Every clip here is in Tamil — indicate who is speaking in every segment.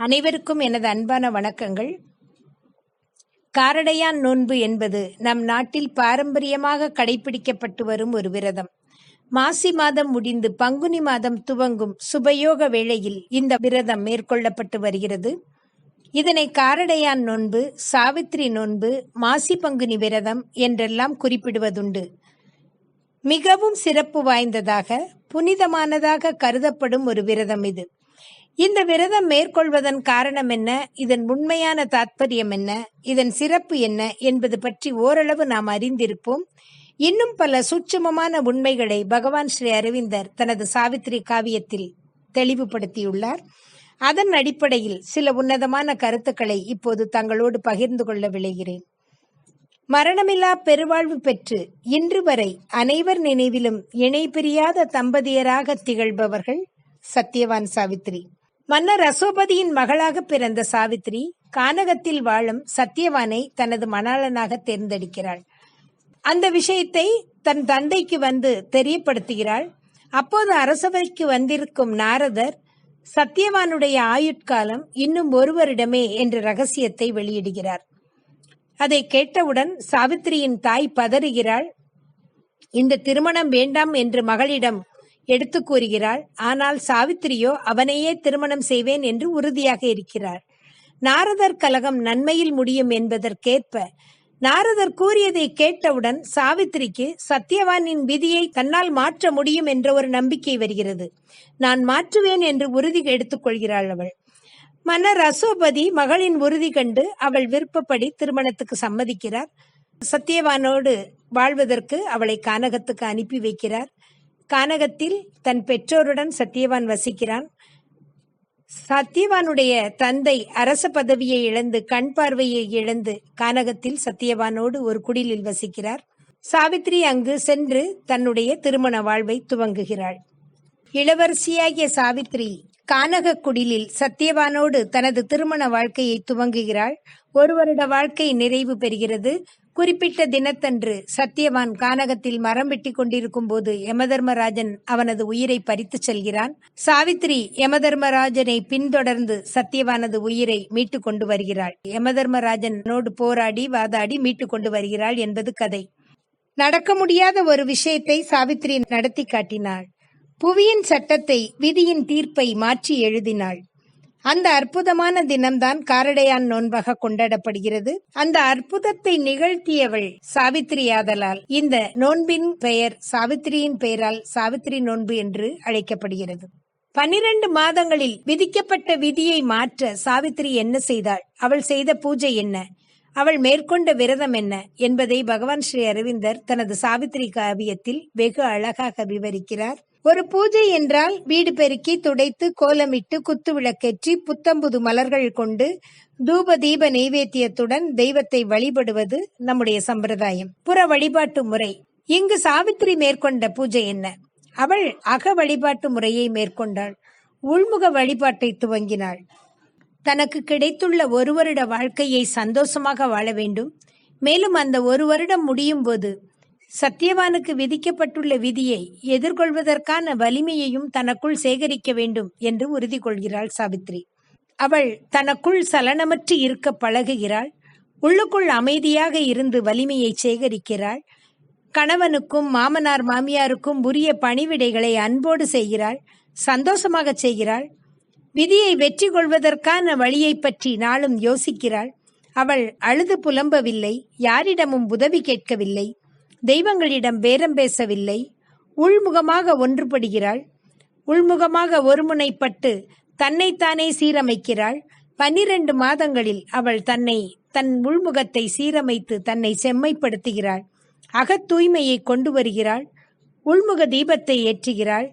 Speaker 1: அனைவருக்கும் எனது அன்பான வணக்கங்கள். காரடையான் நோன்பு என்பது நம் நாட்டில் பாரம்பரியமாக கடைபிடிக்கப்பட்டு வரும் ஒரு விரதம். மாசி மாதம் முடிந்து பங்குனி மாதம் துவங்கும் சுபயோக வேளையில் இந்த விரதம் மேற்கொள்ளப்பட்டு வருகிறது. இதனை காரடையான் நோன்பு சாவித்திரி நோன்பு மாசி பங்குனி விரதம் என்றெல்லாம் குறிப்பிடுவதுண்டு. மிகவும் சிறப்பு வாய்ந்ததாக புனிதமானதாக கருதப்படும் ஒரு விரதம் இது. இந்த விரதம் மேற்கொள்வதன் காரணம் என்ன? இதன் உண்மையான தாத்பரியம் என்ன? இதன் சிறப்பு என்ன? என்பது பற்றி ஓரளவு நாம் அறிந்திருப்போம். இன்னும் பல சூட்சமமான உண்மைகளை பகவான் ஸ்ரீ அரவிந்தர் தனது சாவித்திரி காவியத்தில் தெளிவுபடுத்தியுள்ளார். அதன் அடிப்படையில் சில உன்னதமான கருத்துக்களை இப்போது தங்களோடு பகிர்ந்து கொள்ள விளைகிறேன் மரணமில்லா பெருவாழ்வு பெற்று இன்று வரை அனைவர் நினைவிலும் இணை பிரியாத தம்பதியராக திகழ்பவர்கள் சத்யவான் சாவித்ரி மன்னர் அசோபதியின் மகளாக பிறந்த சாவித்ரி கானகத்தில் வாழும் சத்யவானை தனது மணாளனாக தேர்ந்தெடுக்கிறாள். அந்த விஷயத்தை தன் தந்தைக்கு வந்து தெரியப்படுத்துகிறாள். அப்போது அரசவைக்கு வந்திருக்கும் நாரதர் சத்யவானுடைய ஆயுட்காலம் இன்னும் ஒருவரிடமே என்ற ரகசியத்தை வெளியிடுகிறார். அதை கேட்டவுடன் சாவித்திரியின் தாய் பதறுகிறாள். இந்த திருமணம் வேண்டாம் என்று மகளிடம் எடுத்து கூறுகிறாள் ஆனால் சாவித்திரியோ அவனையே திருமணம் செய்வேன் என்று உறுதியாக இருக்கிறார். நாரதர் கலகம் நன்மையில் முடியும் என்பதற்கேற்ப நாரதர் கூறியதை கேட்டவுடன் சாவித்திரிக்கு சத்யவானின் விதியை தன்னால் மாற்ற முடியும் என்ற ஒரு நம்பிக்கை வருகிறது. நான் மாற்றுவேன் என்று உறுதி எடுத்துக்கொள்கிறாள் அவள். மன்னர் அசோபதி மகளின் உறுதி கண்டு அவள் விருப்பப்படி திருமணத்துக்கு சம்மதிக்கிறார். சத்யவானோடு வாழ்வதற்கு அவளை கானகத்துக்கு அனுப்பி வைக்கிறார். கானகத்தில் தன் பெற்றோருடன் சத்யவான் வசிக்கிறான். சத்யவானுடைய தந்தை அரச பதவியை இழந்து கண் பார்வையை இழந்து கானகத்தில் சத்யவானோடு ஒரு குடிலில் வசிக்கிறார். சாவித்ரி அங்கு சென்று தன்னுடைய திருமண வாழ்வை துவங்குகிறாள். இளவரசியாகிய சாவித்ரி கானக குடிலில் சத்யவானோடு தனது திருமண வாழ்க்கையை துவங்குகிறாள். ஒரு வருட வாழ்க்கை நிறைவு பெறுகிறது. குறிப்பிட்ட தினத்தன்று சத்யவான் கானகத்தில் மரம் வெட்டி கொண்டிருக்கும் போது யமதர்மராஜன் அவனது உயிரை பறித்துச் செல்கிறான். சாவித்ரி யமதர்மராஜனை பின்தொடர்ந்து சத்யவானது உயிரை மீட்டு கொண்டு வருகிறாள். யமதர்மராஜனோடு போராடி வாதாடி மீட்டு கொண்டு வருகிறாள் என்பது கதை. நடக்க முடியாத ஒரு விஷயத்தை சாவித்ரி நடத்தி காட்டினாள். புவியின் சட்டத்தை விதியின் தீர்ப்பை மாற்றி எழுதினாள். அந்த அற்புதமான தினம்தான் காரடையான் நோன்பாக கொண்டாடப்படுகிறது. அந்த அற்புதத்தை நிகழ்த்தியவள் சாவித்திரி ஆதலால். இந்த நோன்பின் பெயர் சாவித்திரியின் பெயரால் சாவித்திரி நோன்பு என்று அழைக்கப்படுகிறது. பனிரெண்டு மாதங்களில் விதிக்கப்பட்ட விதியை மாற்ற சாவித்திரி என்ன செய்தாள்? அவள் செய்த பூஜை என்ன? அவள் மேற்கொண்ட விரதம் என்ன? என்பதை பகவான் ஸ்ரீ அரவிந்தர் தனது சாவித்திரி காவியத்தில் வெகு அழகாக விவரிக்கிறார். ஒரு பூஜை என்றால் வீடு பெருக்கி துடைத்து கோலமிட்டு குத்து விளக்கேற்றி புத்தம்புது மலர்கள் கொண்டு தூப தீப நெய்வேத்தியத்துடன் தெய்வத்தை வழிபடுவது நம்முடைய சம்பிரதாயம். புற வழிபாட்டு முறை. இங்கு சாவித்திரி மேற்கொண்ட பூஜை என்ன? அவள் அக வழிபாட்டு முறையை மேற்கொண்டாள். உள்முக வழிபாட்டை துவங்கினாள். தனக்கு கிடைத்துள்ள ஒரு வருட வாழ்க்கையை சந்தோஷமாக வாழ வேண்டும். மேலும் அந்த ஒரு வருடம் முடியும் போது சத்தியவானுக்கு விதிக்கப்பட்டுள்ள விதியை எதிர்கொள்வதற்கான வலிமையையும் தனக்குள் சேகரிக்க வேண்டும் என்று உறுதி கொள்கிறாள் சாவித்ரி. அவள் தனக்குள் சலனமற்று இருக்க பழகுகிறாள் உள்ளுக்குள் அமைதியாக இருந்து வலிமையை சேகரிக்கிறாள் கணவனுக்கும் மாமனார் மாமியாருக்கும் உரிய பணிவிடைகளை அன்போடு செய்கிறாள் சந்தோஷமாக செய்கிறாள் விதியை வெற்றி கொள்வதற்கான வழியை பற்றி நாளும் யோசிக்கிறாள். அவள் அழுது புலம்பவில்லை யாரிடமும் உதவி கேட்கவில்லை. தெய்வங்களிடம் பேரம் பேசவில்லை. உள்முகமாக ஒன்றுபடுகிறாள். உள்முகமாக ஒருமுனைப்பட்டு தன்னைத்தானே சீரமைக்கிறாள். பன்னிரண்டு மாதங்களில் அவள் தன்னை தன் உள்முகத்தை சீரமைத்து தன்னை செம்மைப்படுத்துகிறாள். அகத் தூய்மையை கொண்டு வருகிறாள். உள்முக தீபத்தை ஏற்றுகிறாள்.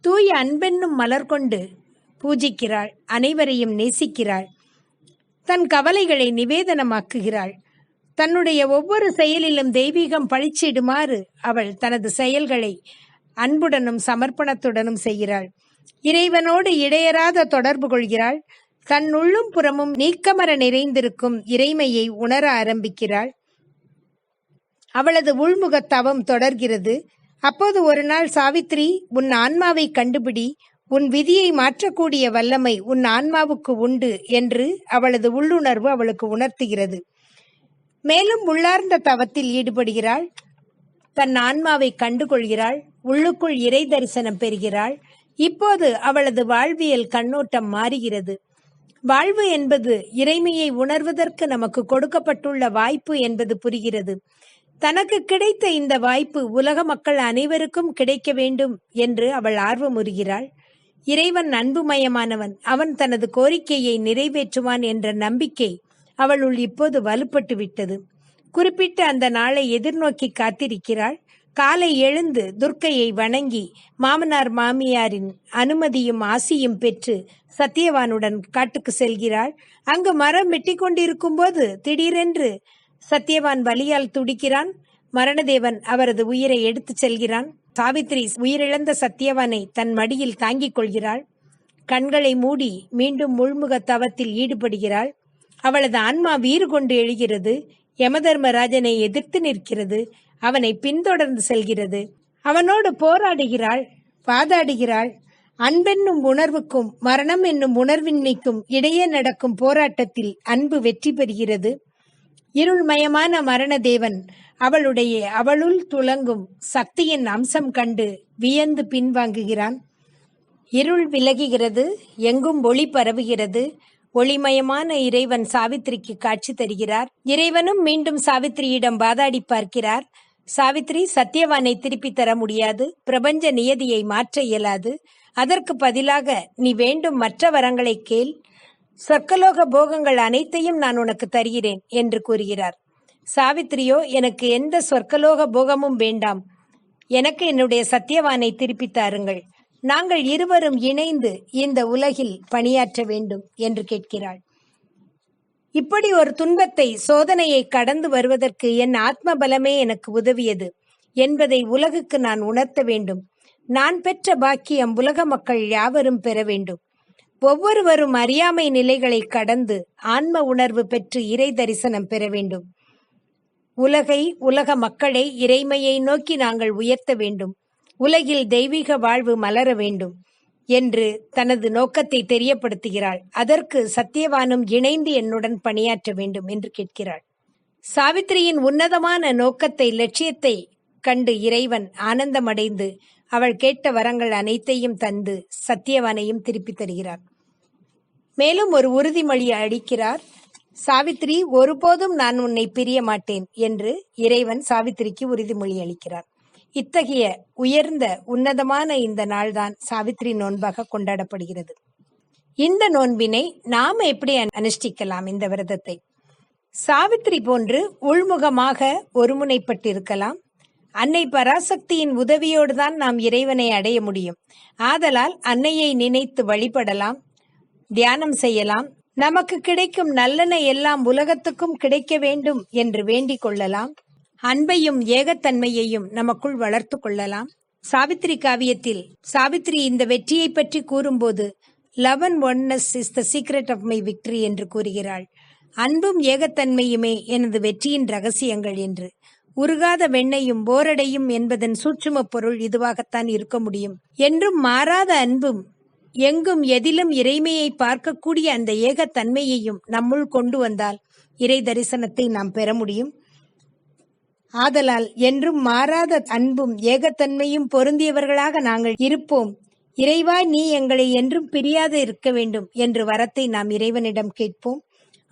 Speaker 1: தூய அன்பென்னும் மலர் கொண்டு பூஜிக்கிறாள். அனைவரையும் நேசிக்கிறாள். தன் கவலைகளை நிவேதனமாக்குகிறாள். தன்னுடைய ஒவ்வொரு செயலிலும் தெய்வீகம் பழிச்சிடுமாறு அவள் தனது செயல்களை அன்புடனும் சமர்ப்பணத்துடனும் செய்கிறாள். இறைவனோடு இடையராத தொடர்பு கொள்கிறாள். தன் உள்ளும் புறமும் நீக்கமர நிறைந்திருக்கும் இறைமையை உணர ஆரம்பிக்கிறாள். அவளது உள்முக தவம் தொடர்கிறது. அப்போது ஒரு நாள் சாவித்ரி உன் ஆன்மாவை கண்டுபிடி. உன் விதியை மாற்றக்கூடிய வல்லமை உன் ஆன்மாவுக்கு உண்டு என்று அவளது உள்ளுணர்வு அவளுக்கு உணர்த்துகிறது. மேலும் உள்ளார்ந்த தவத்தில் ஈடுபடுகிறாள். தன் ஆன்மாவை கண்டுகொள்கிறாள். உள்ளுக்குள் இறை தரிசனம் பெறுகிறாள். இப்போது அவளது வாழ்வியல் கண்ணோட்டம் மாறுகிறது. வாழ்வு என்பது இறைமையை உணர்வதற்கு நமக்கு கொடுக்கப்பட்டுள்ள வாய்ப்பு என்பது புரிகிறது. தனக்கு கிடைத்த இந்த வாய்ப்பு உலக மக்கள் அனைவருக்கும் கிடைக்க வேண்டும் என்று அவள் ஆர்வமுறுகிறாள். இறைவன் அன்புமயமானவன். அவன் தனது கோரிக்கையை நிறைவேற்றுவான் என்ற நம்பிக்கை அவளுள் இப்போது வலுப்பட்டு விட்டது. குறிப்பிட்ட அந்த நாளை எதிர்நோக்கி காத்திருக்கிறாள். காலை எழுந்து துர்க்கையை வணங்கி மாமனார் மாமியாரின் அனுமதியும் ஆசியும் பெற்று சத்தியவானுடன் காட்டுக்கு செல்கிறாள். அங்கு மரம் வெட்டி கொண்டிருக்கும் போது திடீரென்று சத்தியவான் வலியால் துடிக்கிறான். மரணதேவன் அவரது உயிரை எடுத்துச் செல்கிறான். சாவித்ரி உயிரிழந்த சத்தியவானை தன் மடியில் தாங்கிக் கொள்கிறாள். கண்களை மூடி மீண்டும் முள்முக தவத்தில் ஈடுபடுகிறாள். அவளது ஆன்மா வீறு கொண்டு எழுகிறது யமதர்மராஜனை எதிர்த்து நிற்கிறது அவனை பின்தொடர்ந்து செல்கிறது. அவனோடு போராடுகிறாள் வாதாடுகிறாள். அன்பென்னும் உணர்வுக்கும் மரணம் என்னும் உணர்வின்மைக்கும் இடையே நடக்கும் போராட்டத்தில் அன்பு வெற்றி பெறுகிறது. இருள்மயமான மரணதேவன் அவளுடைய அவளுள் துளங்கும் சக்தியின் அம்சம் கண்டு வியந்து பின்வாங்குகிறான். இருள் விலகுகிறது எங்கும் ஒளி பரவுகிறது. ஒளிமயமான இறைவன் சாவித்திரிக்கு காட்சி தருகிறார். இறைவனும் மீண்டும் சாவித்திரியிடம் வாதாடி பார்க்கிறார். சாவித்ரி சத்தியவானை திருப்பி தர முடியாது. பிரபஞ்ச நியதியை மாற்ற இயலாது. அதற்கு பதிலாக நீ வேண்டும் மற்ற வரங்களை கேள். சொர்க்கலோக போகங்கள் அனைத்தையும் நான் உனக்கு தருகிறேன் என்று கூறுகிறார். சாவித்திரியோ எனக்கு எந்த சொர்க்கலோக போகமும் வேண்டாம். எனக்கு என்னுடைய சத்தியவானை திருப்பி தாருங்கள். நாங்கள் இருவரும் இணைந்து இந்த உலகில் பணியாற்ற வேண்டும் என்று கேட்கிறாள். இப்படி ஒரு துன்பத்தை சோதனையை கடந்து வருவதற்கு என் ஆத்ம பலமே எனக்கு உதவியது என்பதை உலகுக்கு நான் உணர்த்த வேண்டும். நான் பெற்ற பாக்கியம் உலக மக்கள் யாவரும் பெற வேண்டும். ஒவ்வொருவரும் அறியாமை நிலைகளை கடந்து ஆன்ம உணர்வு பெற்று இறை தரிசனம் பெற வேண்டும். உலகை உலக மக்களை இறைமையை நோக்கி நாங்கள் உயர்த்த வேண்டும். உலகில் தெய்வீக வாழ்வு மலர வேண்டும் என்று தனது நோக்கத்தை தெரியப்படுத்துகிறாள். அதற்கு சத்தியவானும் இணைந்து என்னுடன் பணியாற்ற வேண்டும் என்று கேட்கிறாள். சாவித்திரியின் உன்னதமான நோக்கத்தை லட்சியத்தை கண்டு இறைவன் ஆனந்தமடைந்து அவள் கேட்ட வரங்கள் அனைத்தையும் தந்து சத்தியவானையும் திருப்பித் தருகிறார். மேலும் ஒரு உறுதிமொழி அளிக்கிறார். சாவித்திரி ஒருபோதும் நான் உன்னை பிரிய மாட்டேன் என்று இறைவன் சாவித்திரிக்கு உறுதிமொழி அளிக்கிறார். இத்தகைய உயர்ந்த உன்னதமான இந்த நாள்தான் சாவித்திரி நோன்பாக கொண்டாடப்படுகிறது. இந்த நோன்பினை நாம எப்படி அனுஷ்டிக்கலாம் இந்த விரதத்தை? சாவித்திரி போன்று உள்முகமாக ஒருமுனைப்பட்டிருக்கலாம். அன்னை பராசக்தியின் உதவியோடு தான் நாம் இறைவனை அடைய முடியும். ஆதலால் அன்னையை நினைத்து வழிபடலாம் தியானம் செய்யலாம். நமக்கு கிடைக்கும் நல்லன எல்லாம் உலகத்துக்கும் கிடைக்க வேண்டும் என்று வேண்டிக் கொள்ளலாம். அன்பையும் ஏகத்தன்மையையும் நமக்குள் வளர்த்து கொள்ளலாம். சாவித்திரி காவியத்தில் சாவித்திரி இந்த வெற்றியை பற்றி கூறும்போது love and oneness is the secret of my victory என்று கூறுகிறாள். அன்பும் ஏகத்தன்மையுமே எனது வெற்றியின் ரகசியங்கள் என்று. உருகாத வெண்ணையும் போரடையும் என்பதன் சூட்சும பொருள் இதுவாகத்தான் இருக்க முடியும். என்றும் மாறாத அன்பும் எங்கும் எதிலும் இறைமையை பார்க்கக்கூடிய அந்த ஏகத்தன்மையையும் நம்முள் கொண்டு வந்தால் இறை தரிசனத்தை நாம் பெற முடியும். ஆதலால் என்றும் மாறாத அன்பும் ஏகத்தன்மையும் பொருந்தியவர்களாக நாங்கள் இருப்போம். இறைவா நீ எங்களை என்றும் பிரியாது இருக்க வேண்டும் என்று வரத்தை நாம் இறைவனிடம் கேட்போம்.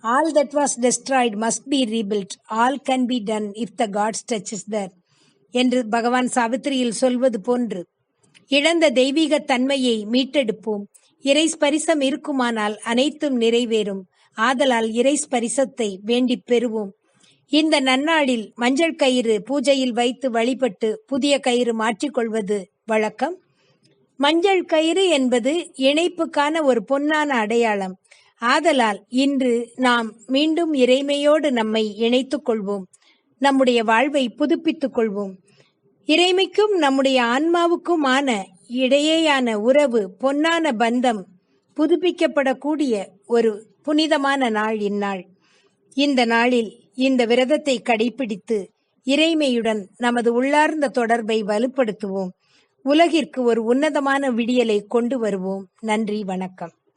Speaker 1: All that was destroyed must be rebuilt all can be done if the god's touch is there என்று பகவான் சாவித்திரியில் சொல்வது போன்று இழந்த தெய்வீக தன்மையை மீட்டெடுப்போம். இறை ஸ்பரிசம் இருக்குமானால் அனைத்தும் நிறைவேறும். ஆதலால் இறை ஸ்பரிசத்தை வேண்டிப் பெறுவோம். இந்த நன்னாளில் மஞ்சள் கயிறு பூஜையில் வைத்து வழிபட்டு புதிய கயிறு மாற்றிக்கொள்வது வழக்கம். மஞ்சள் கயிறு என்பது இணைப்புக்கான ஒரு பொன்னான அடையாளம். ஆதலால் இன்று நாம் மீண்டும் இறைமையோடு நம்மை இணைத்துக் கொள்வோம். நம்முடைய வாழ்வை புதுப்பித்துக் கொள்வோம். இறைமைக்கும் நம்முடைய ஆன்மாவுக்குமான இடையேயான உறவு பொன்னான பந்தம் புதுப்பிக்கப்படக்கூடிய ஒரு புனிதமான நாள் இந்நாள். இந்த நாளில் இந்த விரதத்தை கடைபிடித்து இறைமையுடன் நமது உள்ளார்ந்த தொடர்பை வலுப்படுத்துவோம். உலகிற்கு ஒரு உன்னதமான விடியலை கொண்டு வருவோம். நன்றி வணக்கம்.